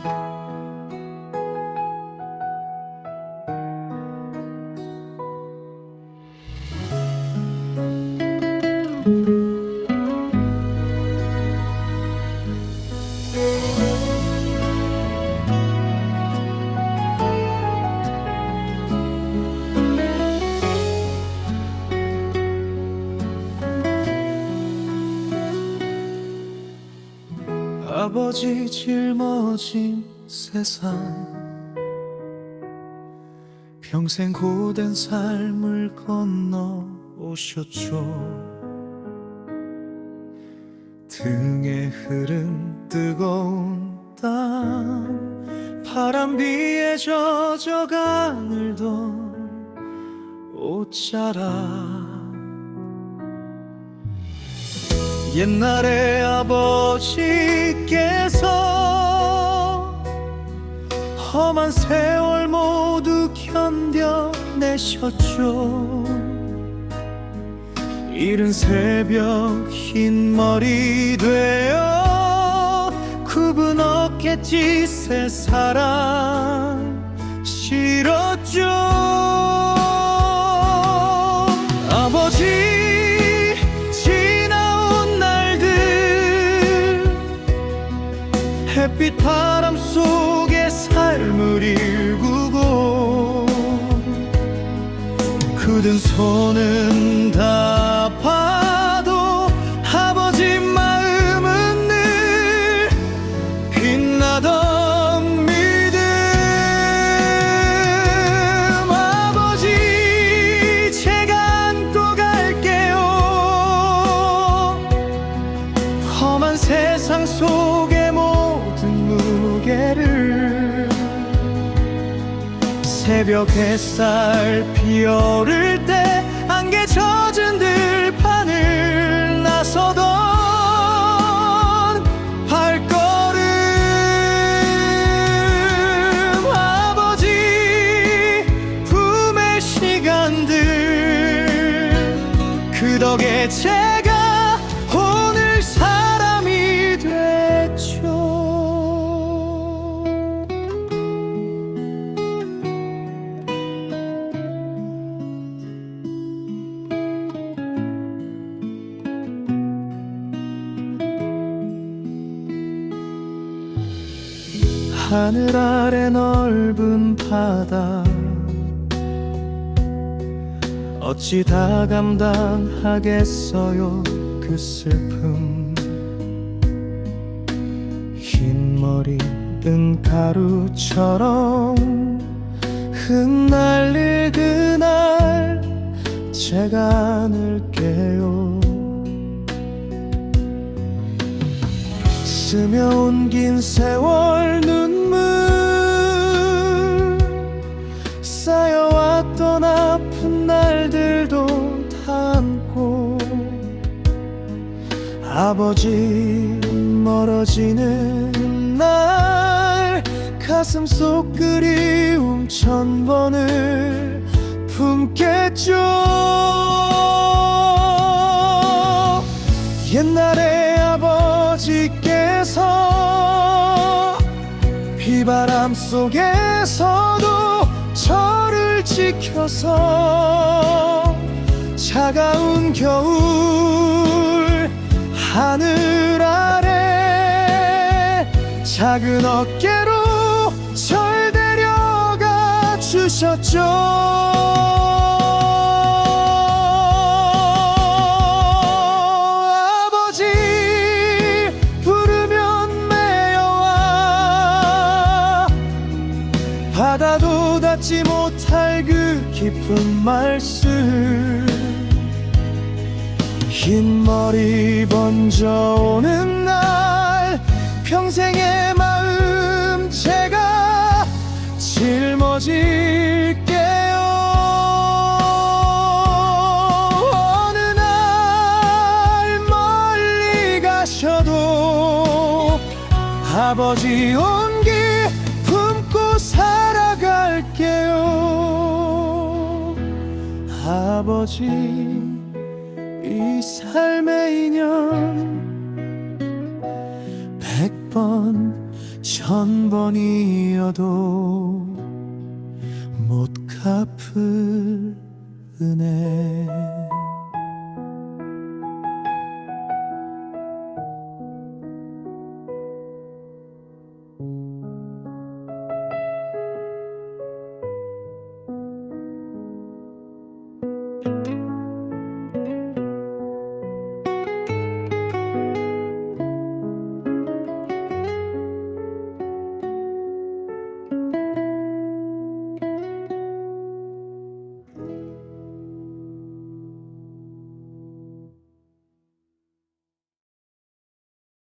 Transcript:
thank you 아버지 짊어진 세상. 평생 고된 삶을 건너 오셨죠. 등에 흐른 뜨거운 땀 바람 비에 젖어 가늘던 옷자락 옛날에 아버지께서 험한 세월 모두 견뎌내셨죠. 이른 새벽 흰 머리 되어 굽은 어깨짓에 사랑 실었죠 굳은 손은 다 파도 아버지 마음은 늘 빛나던 믿음. 아버지 제가 안고 갈게요. 험한 세상 속의 모든 무게를 새벽 햇살 피어를 때 안개 젖은 들판을 나서던 발걸음. 아버지 품의 시간들. 그 덕에 제 하늘 아래 넓은 바다. 어찌 다 감당하겠어요 그 슬픔. 흰 머리 은 가루처럼 흩날릴 그날 제가 안을게요 스며온 긴 세월 눈물. 쌓여왔던 아픈 날들도 다 안고 아버지 멀어지는 날 가슴 속 그리움 천 번을 품겠죠 비바람 속에서도 저를 지켜서 차가운 겨울 하늘 아래 작은 어깨로 절 데려가 주셨죠 바다도 닿지 못할 그 깊은 말씀. 흰 머리 번져오는 날 평생의 마음 제가 짊어질게요. 어느 날 멀리 가셔도 아버지 온 아버지 이 삶의 인연. 번, 천 번이어도 못 갚을 은혜